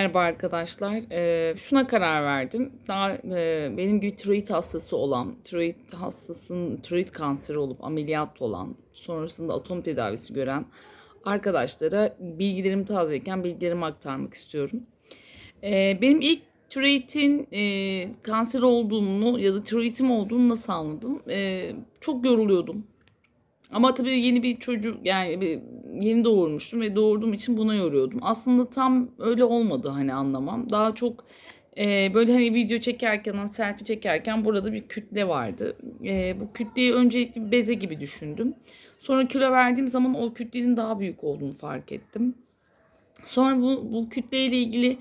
Merhaba arkadaşlar. Ee, şuna karar verdim. Daha e, benim gibi tiroid hastası olan, tiroid hastasının tiroid kanseri olup ameliyat olan, sonrasında atom tedavisi gören arkadaşlara bilgilerimi tazeleyken bilgilerimi aktarmak istiyorum. Ee, benim ilk tiroidin e, kanser olduğunu ya da tiroidim olduğunu nasıl anladım? Ee, çok yoruluyordum. Ama tabii yeni bir çocuk yani bir, yeni doğurmuştum ve doğurduğum için buna yoruyordum. Aslında tam öyle olmadı hani anlamam. Daha çok e, böyle hani video çekerken, selfie çekerken burada bir kütle vardı. E, bu kütleyi öncelikle bir beze gibi düşündüm. Sonra kilo verdiğim zaman o kütlenin daha büyük olduğunu fark ettim. Sonra bu, bu kütleyle ilgili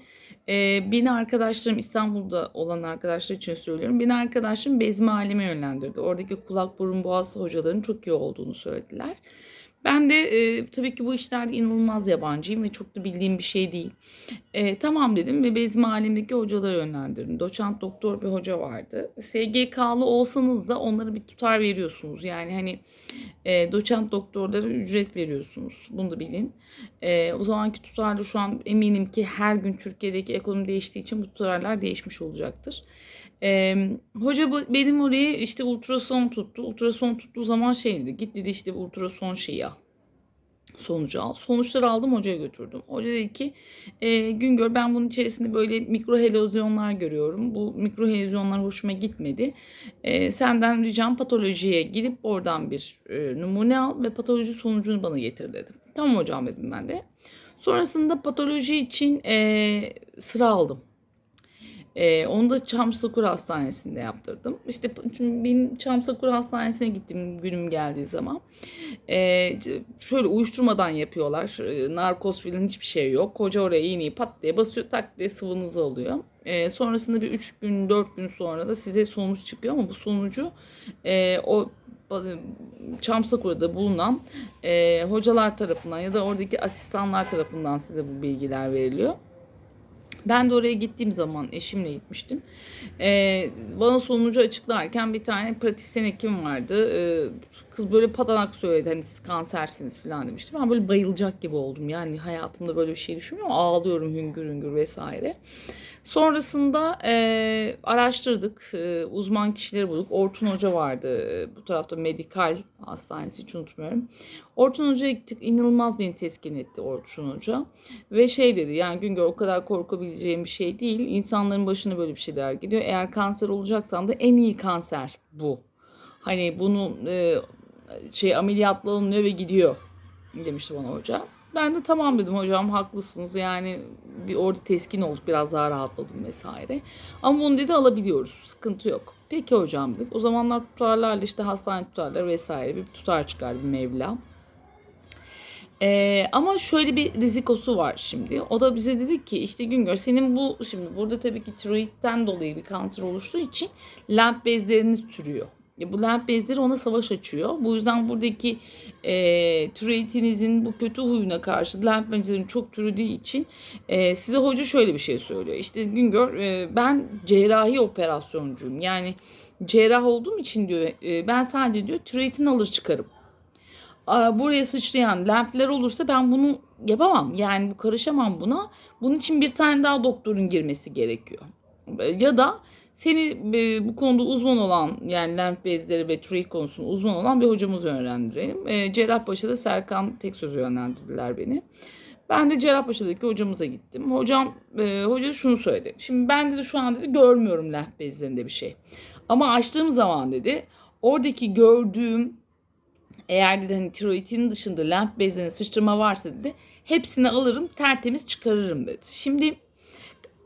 e, beni arkadaşlarım İstanbul'da olan arkadaşlar için söylüyorum. Beni arkadaşlarım bezme aleme yönlendirdi. Oradaki kulak burun boğaz hocaların çok iyi olduğunu söylediler. Ben de e, tabii ki bu işlerde inanılmaz yabancıyım ve çok da bildiğim bir şey değil. E, tamam dedim ve bezmi alemdeki hocalara yönlendirdim. Doçent doktor bir hoca vardı. SGK'lı olsanız da onlara bir tutar veriyorsunuz. Yani hani e, doçent doktorlara ücret veriyorsunuz. Bunu da bilin. E, o zamanki tutarda şu an eminim ki her gün Türkiye'deki ekonomi değiştiği için bu tutarlar değişmiş olacaktır. E, hoca benim oraya işte ultrason tuttu. Ultrason tuttuğu zaman şey dedi. Git dedi işte ultrason şeyi al sonucu al. Sonuçları aldım hocaya götürdüm. Hoca dedi ki e, Güngör ben bunun içerisinde böyle mikro helozyonlar görüyorum. Bu mikro helozyonlar hoşuma gitmedi. E, senden ricam patolojiye gidip oradan bir e, numune al ve patoloji sonucunu bana getir dedim. Tamam hocam dedim ben de. Sonrasında patoloji için e, sıra aldım. Ee, onu da Çamsakur Hastanesi'nde yaptırdım. İşte çünkü benim Çamsakur Hastanesi'ne gittim günüm geldiği zaman. Ee, şöyle uyuşturmadan yapıyorlar. Ee, narkoz falan hiçbir şey yok. Koca oraya iğneyi pat diye basıyor tak diye sıvınızı alıyor. Ee, sonrasında bir 3 gün 4 gün sonra da size sonuç çıkıyor ama bu sonucu e, o Çamsakur'da bulunan e, hocalar tarafından ya da oradaki asistanlar tarafından size bu bilgiler veriliyor. Ben de oraya gittiğim zaman eşimle gitmiştim. Ee, bana sonucu açıklarken bir tane pratisyen hekim vardı. Ee, kız böyle patanak söyledi hani siz kansersiniz falan demişti. Ben böyle bayılacak gibi oldum. Yani hayatımda böyle bir şey düşünmüyorum. Ağlıyorum hüngür hüngür vesaire. Sonrasında e, araştırdık. E, uzman kişileri bulduk. Orçun Hoca vardı. Bu tarafta medikal hastanesi hiç unutmuyorum. Orçun Hoca'ya gittik. İnanılmaz beni teskin etti Orçun Hoca. Ve şey dedi yani Güngör o kadar korkabileceğim bir şey değil. İnsanların başına böyle bir şeyler gidiyor. Eğer kanser olacaksan da en iyi kanser bu. Hani bunu e, şey ameliyatla alınıyor ve gidiyor demişti bana hoca. Ben de tamam dedim hocam haklısınız yani bir orada teskin olduk biraz daha rahatladım vesaire. Ama bunu dedi alabiliyoruz sıkıntı yok. Peki hocam dedik. O zamanlar tutarlarla işte hastane tutarları vesaire bir tutar çıkardı bir Mevla. Ee, ama şöyle bir rizikosu var şimdi. O da bize dedi ki işte Güngör senin bu şimdi burada tabii ki tiroidden dolayı bir kanser oluştuğu için lenf bezleriniz sürüyor. E, bu lenf bezleri ona savaş açıyor. Bu yüzden buradaki e, türeyitinizin bu kötü huyuna karşı lenf bezlerin çok türüdüğü için e, size hoca şöyle bir şey söylüyor. İşte Güngör e, ben cerrahi operasyoncuyum. Yani cerrah olduğum için diyor e, ben sadece diyor türeyitin alır çıkarım. Buraya sıçrayan lenfler olursa ben bunu yapamam. Yani bu karışamam buna. Bunun için bir tane daha doktorun girmesi gerekiyor. Ya da seni e, bu konuda uzman olan yani lenf bezleri ve tiroid konusunda uzman olan bir hocamız yönlendirelim. E, Cerrahpaşa'da Serkan tek sözü yönlendirdiler beni. Ben de Cerrahpaşa'daki hocamıza gittim. Hocam e, hoca şunu söyledi. Şimdi ben de şu an dedi görmüyorum lenf bezlerinde bir şey. Ama açtığım zaman dedi oradaki gördüğüm eğer dedi hani tiroidin dışında lenf bezlerine sıçrama varsa dedi hepsini alırım tertemiz çıkarırım dedi. Şimdi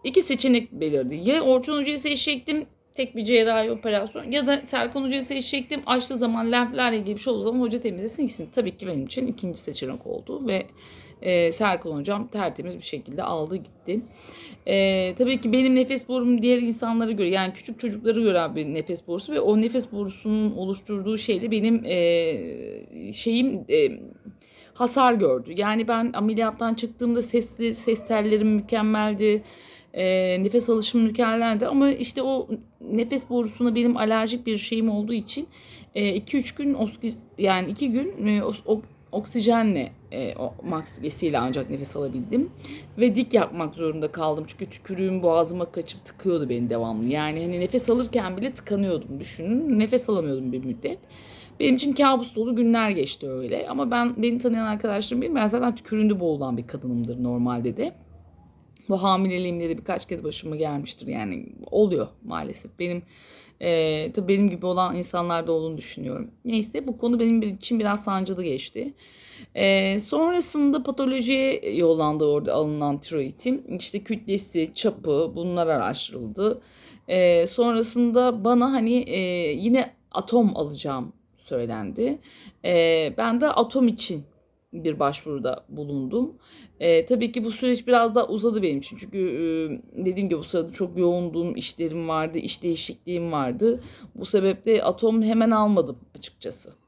iki seçenek belirdi. Ya Orçun Hoca'yı seçecektim tek bir cerrahi operasyon ya da Serkan Hoca'yı seçecektim. Açtığı zaman lenflerle ilgili bir şey olduğu zaman hoca temizlesin gitsin. Tabii ki benim için ikinci seçenek oldu ve e, Serkan Hocam tertemiz bir şekilde aldı gitti. E, tabii ki benim nefes borum diğer insanlara göre yani küçük çocuklara göre bir nefes borusu ve o nefes borusunun oluşturduğu şeyle benim e, şeyim... E, hasar gördü. Yani ben ameliyattan çıktığımda sesli, ses tellerim mükemmeldi. E, nefes alışım mükemmeldi ama işte o nefes borusuna benim alerjik bir şeyim olduğu için 2-3 e, gün yani 2 gün e, oksijenle e, o maskesiyle ancak nefes alabildim. Ve dik yapmak zorunda kaldım. Çünkü tükürüğüm boğazıma kaçıp tıkıyordu beni devamlı. Yani hani nefes alırken bile tıkanıyordum düşünün. Nefes alamıyordum bir müddet. Benim için kabus dolu günler geçti öyle. Ama ben beni tanıyan arkadaşlarım bilir. Ben zaten tükürüğünde boğulan bir kadınımdır normalde de. Bu hamileliğimde de birkaç kez başıma gelmiştir yani oluyor maalesef. Benim e, tabii benim gibi olan insanlarda olduğunu düşünüyorum. Neyse bu konu benim için biraz sancılı geçti. E, sonrasında patolojiye yollandı orada alınan tiroidim. İşte kütlesi, çapı bunlar araştırıldı. E, sonrasında bana hani e, yine atom alacağım söylendi. E, ben de atom için bir başvuruda bulundum. E, tabii ki bu süreç biraz daha uzadı benim için. Çünkü e, dediğim gibi bu sırada çok yoğundum, işlerim vardı, iş değişikliğim vardı. Bu sebeple atom hemen almadım açıkçası.